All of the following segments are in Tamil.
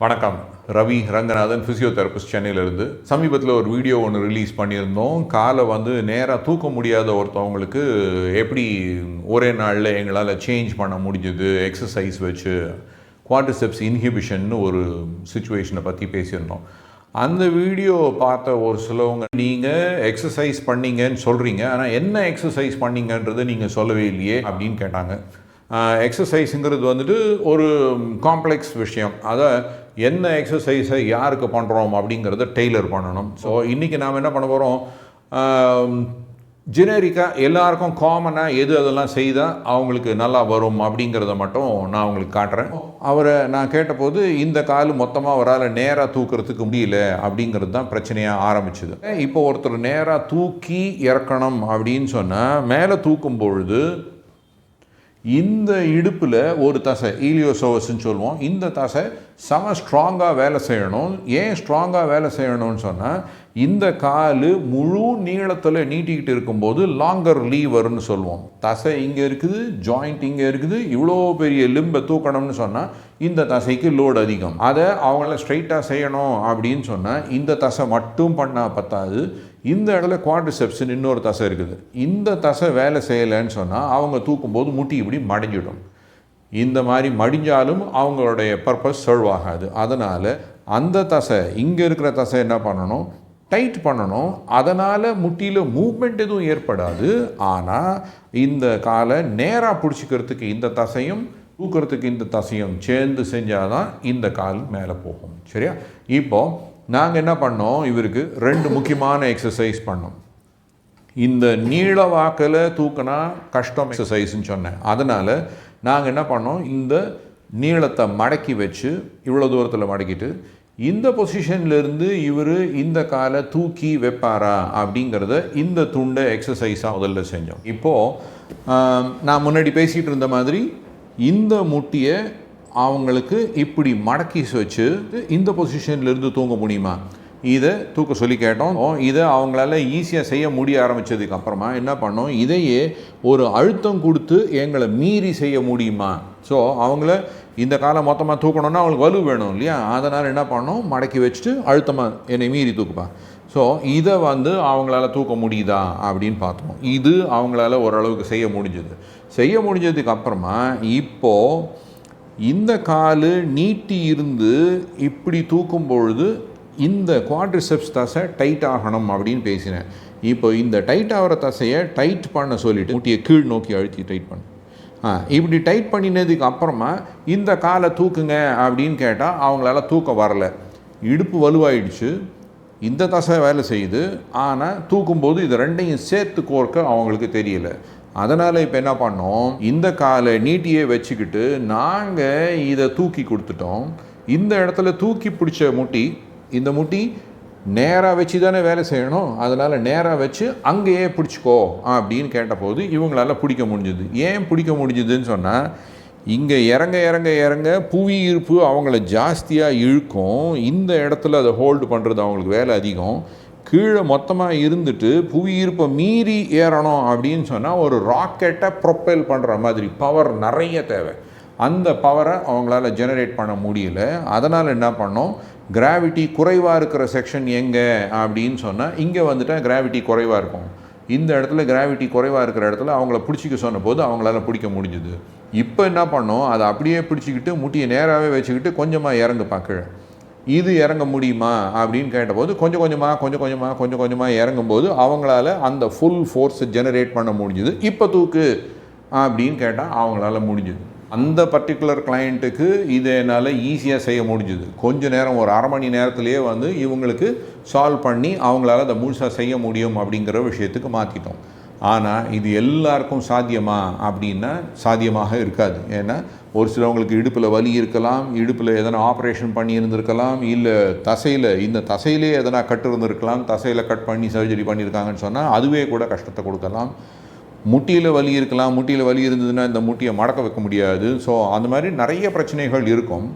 வணக்கம். ரவி ரங்கநாதன் ஃபிசியோதெரபிஸ்ட் சென்னையிலேருந்து. சமீபத்தில் ஒரு வீடியோ ஒன்று ரிலீஸ் பண்ணியிருந்தோம். காலை வந்து நேராக தூக்க முடியாத ஒருத்தவங்களுக்கு எப்படி ஒரே நாளில் எங்களால் சேஞ்ச் பண்ண முடிஞ்சது எக்ஸசைஸ் வச்சு குவாட்ரிசெப்ஸ் இன்ஹிபிஷன்னு ஒரு சுச்சுவேஷனை பற்றி பேசியிருந்தோம். அந்த வீடியோ பார்த்த ஒரு சிலவங்க நீங்கள் எக்ஸசைஸ் பண்ணீங்கன்னு சொல்கிறீங்க ஆனால் என்ன எக்ஸசைஸ் பண்ணீங்கன்றதை நீங்கள் சொல்லவே இல்லையே அப்படின்னு கேட்டாங்க. எக்ஸசைஸுங்கிறது வந்துட்டு ஒரு காம்ப்ளெக்ஸ் விஷயம். அதை என்ன எக்ஸசைஸை யாருக்கு பண்ணுறோம் அப்படிங்கிறத டெய்லர் பண்ணணும். ஸோ இன்றைக்கி நாம் என்ன பண்ண போகிறோம் ஜெனரிக்காக எல்லாருக்கும் காமனாக எது அதெல்லாம் செய்தால் அவங்களுக்கு நல்லா வரும் அப்படிங்கிறத மட்டும் நான் அவங்களுக்கு காட்டுறேன். அவரை நான் கேட்டபோது இந்த கால் மொத்தமாக அவரால் நேராக தூக்கிறதுக்கு முடியல அப்படிங்கிறது தான் பிரச்சனையாக ஆரம்பிச்சுது. இப்போ ஒருத்தர் நேராக தூக்கி இறக்கணும் அப்படின்னு சொன்னால் மேலே தூக்கும் பொழுது இந்த இடுப்பில் ஒரு தசை ஈலியோசோவஸ்ன்னு சொல்லுவோம். இந்த தசை செம ஸ்ட்ராங்காக வேலை செய்யணும். ஏன் ஸ்ட்ராங்காக வேலை செய்யணும்னு சொன்னால் இந்த கால் முழு நீளத்தில் நீட்டிக்கிட்டு இருக்கும்போது லாங்கர் லீவர்னு சொல்லுவோம். தசை இங்கே இருக்குது ஜாயிண்ட் இங்கே இருக்குது இவ்வளோ பெரிய லிம்பை தூக்கணும்னு சொன்னால் இந்த தசைக்கு லோடு அதிகம். அதை அவங்கள ஸ்ட்ரைட்டாக செய்யணும் அப்படின்னு சொன்னால் இந்த தசை மட்டும் பண்ணால் பத்தாது. இந்த இடத்துல குவாட்ரிசெப்ஷன் இன்னொரு தசை இருக்குது. இந்த தசை வேலை செய்யலைன்னு சொன்னால் அவங்க தூக்கும்போது முட்டி இப்படி மடிஞ்சிடும். இந்த மாதிரி மடிஞ்சாலும் அவங்களுடைய பர்பஸ் சர்வ் ஆகாது. அதனால் அந்த தசை இங்கே இருக்கிற தசை என்ன பண்ணணும்? டைட் பண்ணணும். அதனால் முட்டியில் மூவ்மெண்ட் எதுவும் ஏற்படாது. ஆனால் இந்த காலை நேராக பிடிச்சிக்கிறதுக்கு இந்த தசையும் தூக்கிறதுக்கு இந்த தசையும் சேர்ந்து செஞ்சால் தான் இந்த கால் மேலே போகும். சரியா? இப்போது நாங்கள் என்ன பண்ணோம்? இவருக்கு ரெண்டு முக்கியமான எக்ஸசைஸ் பண்ணோம். இந்த நீள வாக்கில் தூக்கினா கஷ்டம் எக்ஸசைஸ்ன்னு சொன்னேன். அதனால் நாங்கள் என்ன பண்ணோம்? இந்த நீளத்தை மடக்கி வச்சு இவ்வளோ தூரத்தில் மடக்கிட்டு இந்த பொசிஷன்லேருந்து இவர் இந்த காலை தூக்கி வைப்பாரா அப்படிங்கிறத இந்த துண்டை எக்ஸசைஸாக முதல்ல செஞ்சோம். இப்போது நான் முன்னாடி பேசிகிட்டு இருந்த மாதிரி இந்த முட்டியை அவங்களுக்கு இப்படி மடக்கி வச்சு இந்த பொசிஷன்லேருந்து தூங்க முடியுமா? இதை தூக்க சொல்லி கேட்டோம். இதை அவங்களால ஈஸியாக செய்ய முடிய ஆரம்பித்ததுக்கு அப்புறமா என்ன பண்ணோம்? இதையே ஒரு அழுத்தம் கொடுத்து எங்களை மீறி செய்ய முடியுமா? ஸோ அவங்கள இந்த காலம் மொத்தமாக தூக்கணும்னா அவங்களுக்கு வலு வேணும் இல்லையா? அதனால் என்ன பண்ணணும்? மடக்கி வச்சுட்டு அழுத்தமாக என்னை மீறி தூக்குப்பா. ஸோ இதை வந்து அவங்களால தூக்க முடியுதா அப்படின்னு பார்த்தோம் இது அவங்களால ஓரளவுக்கு செய்ய முடிஞ்சது. செய்ய முடிஞ்சதுக்கு அப்புறமா இப்போது இந்த கால் நீட்டி இருந்து இப்படி தூக்கும் பொழுது இந்த குவாட்ரிசெப்ஸ் தசை டைட் ஆகணும் அப்படின்னு பேசினேன். இப்போ இந்த டைட் ஆகிற தசையை டைட் பண்ண சொல்லிவிட்டு ஊட்டியை கீழ் நோக்கி அழுத்தி டைட் பண்ண. இப்படி டைட் பண்ணினதுக்கு அப்புறமா இந்த காலை தூக்குங்க அப்படின்னு கேட்டால் அவங்களால தூக்க வரல. இடுப்பு வலுவாயிடுச்சு. இந்த தசை வேலை செய்யுது. ஆனால் தூக்கும்போது இது ரெண்டையும் சேர்த்து கோர்க்க அவங்களுக்கு தெரியல. அதனால் இப்போ என்ன பண்ணோம்? இந்த காலை நீட்டியே வச்சுக்கிட்டு நாங்கள் இதை தூக்கி கொடுத்துட்டோம். இந்த இடத்துல தூக்கி பிடிச்ச முட்டி இந்த முட்டி நேராக வச்சு தானே வேலை செய்யணும். அதனால் நேராக வச்சு அங்கேயே பிடிச்சிக்கோ அப்படின்னு கேட்டபோது இவங்களால பிடிக்க முடிஞ்சுது. ஏன் பிடிக்க முடிஞ்சுதுன்னு சொன்னால் இங்கே இறங்க இறங்க இறங்க புவி ஈர்ப்பு அவங்கள ஜாஸ்தியாக இழுக்கும். இந்த இடத்துல அதை ஹோல்டு பண்ணுறது அவங்களுக்கு வேலை அதிகம். கீழே மொத்தமாக இருந்துட்டு புவி ஈர்ப்பை மீறி ஏறணும் அப்படின்னு சொன்னால் ஒரு ராக்கெட்டை ப்ரொப்பெல் பண்ணுற மாதிரி பவர் நிறைய தேவை. அந்த பவரை அவங்களால ஜெனரேட் பண்ண முடியல. அதனால் என்ன பண்ணோம்? கிராவிட்டி குறைவாக இருக்கிற செக்ஷன் எங்கே? அப்படின்னு சொன்னால் இங்கே வந்துட்டால் கிராவிட்டி குறைவாக இருக்கும். இந்த இடத்துல கிராவிட்டி குறைவாக இருக்கிற இடத்துல அவங்கள பிடிச்சிக்க சொன்ன போது அவங்களால பிடிக்க முடிஞ்சுது. இப்போ என்ன பண்ணோம்? அதை அப்படியே பிடிச்சிக்கிட்டு முட்டியை நேராகவே வச்சுக்கிட்டு கொஞ்சமாக இறங்க பார்க்க இது இறங்க முடியுமா? அப்படின்னு கேட்டபோது கொஞ்சம் கொஞ்சமாக கொஞ்சம் கொஞ்சமாக கொஞ்சம் கொஞ்சமாக இறங்கும்போது அவங்களால அந்த ஃபுல் ஃபோர்ஸை ஜெனரேட் பண்ண முடிஞ்சுது. இப்போ தூக்கு அப்படின்னு கேட்டால் அவங்களால முடிஞ்சுது. அந்த பர்டிகுலர் கிளைண்ட்டுக்கு இது என்னால் ஈஸியாக செய்ய முடிஞ்சுது. கொஞ்ச நேரம் ஒரு அரை மணி நேரத்துலேயே வந்து இவங்களுக்கு சால்வ் பண்ணி அவங்களால அதை முழுசாக செய்ய முடியும் அப்படிங்கிற விஷயத்துக்கு மாற்றிட்டோம் ஆனால் இது எல்லாருக்கும் சாத்தியமா அப்படின்னா சாத்தியமாக இருக்காது. ஏன்னா ஒரு சிலவங்களுக்கு இடுப்பில் வலி இருக்கலாம் இடுப்பில் எதனா ஆப்ரேஷன் பண்ணி இருந்திருக்கலாம் இல்லை தசையில் இந்த தசையிலே எதனா கட்டு இருந்திருக்கலாம் தசையில் கட் பண்ணி சர்ஜரி பண்ணியிருக்காங்கன்னு சொன்னால் அதுவே கூட கஷ்டத்தை கொடுக்கலாம். முட்டியில் வலி இருக்கலாம் முட்டியில் வலி இருந்ததுன்னா இந்த முட்டியை மடக்க வைக்க முடியாது. ஸோ அந்த மாதிரி நிறைய பிரச்சனைகள் இருக்கும்.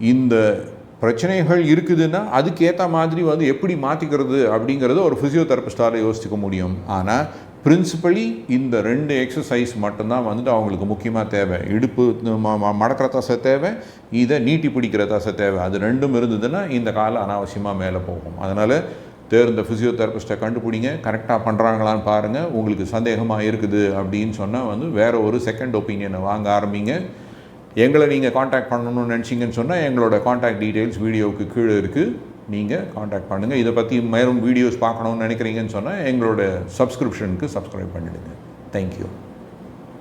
இந்த பிரச்சனைகள் இருக்குதுன்னா அதுக்கேற்ற மாதிரி வந்து எப்படி மாற்றிக்கிறது அப்படிங்கிறது ஒரு ஃபிசியோதெரபிஸ்டால் யோசிச்சுக்க முடியும். ஆனால் பிரின்சிபலி இந்த ரெண்டு எக்ஸசைஸ் மட்டும்தான் வந்துட்டு அவங்களுக்கு முக்கியமாக தேவை. இடுப்பு ம- மடக்கிற தசை தேவை. இதை நீட்டி பிடிக்கிற தசை தேவை. அது ரெண்டும் இருந்ததுன்னா இந்த காலம் அனாவசியமாக மேலே போகும். அதனால் தேர்ந்த ஃபிசியோதெரபிஸ்ட்டை கண்டுபிடிங்க கரெக்டாக பண்ணுறாங்களான்னு பாருங்கள் உங்களுக்கு சந்தேகமாக இருக்குது அப்படின்னு சொன்னால் வந்து வேறு ஒரு செகண்ட் ஒப்பீனியனை வாங்க ஆரம்பிங்க. எங்களை நீங்கள் காண்டாக்ட் பண்ணணும்னு நினச்சிங்கன்னு சொன்னால் எங்களோட காண்டாக்ட் டீட்டெயில்ஸ் வீடியோவுக்கு கீழே இருக்குது நீங்கள் காண்டாக்ட் பண்ணுங்கள் இதை பற்றி மேலும் வீடியோஸ் பார்க்கணும்னு நினைக்கிறீங்கன்னு சொன்னால் எங்களோட சப்ஸ்கிரிப்ஷனுக்கு சப்ஸ்கிரைப் பண்ணிடுங்க. தேங்க்யூ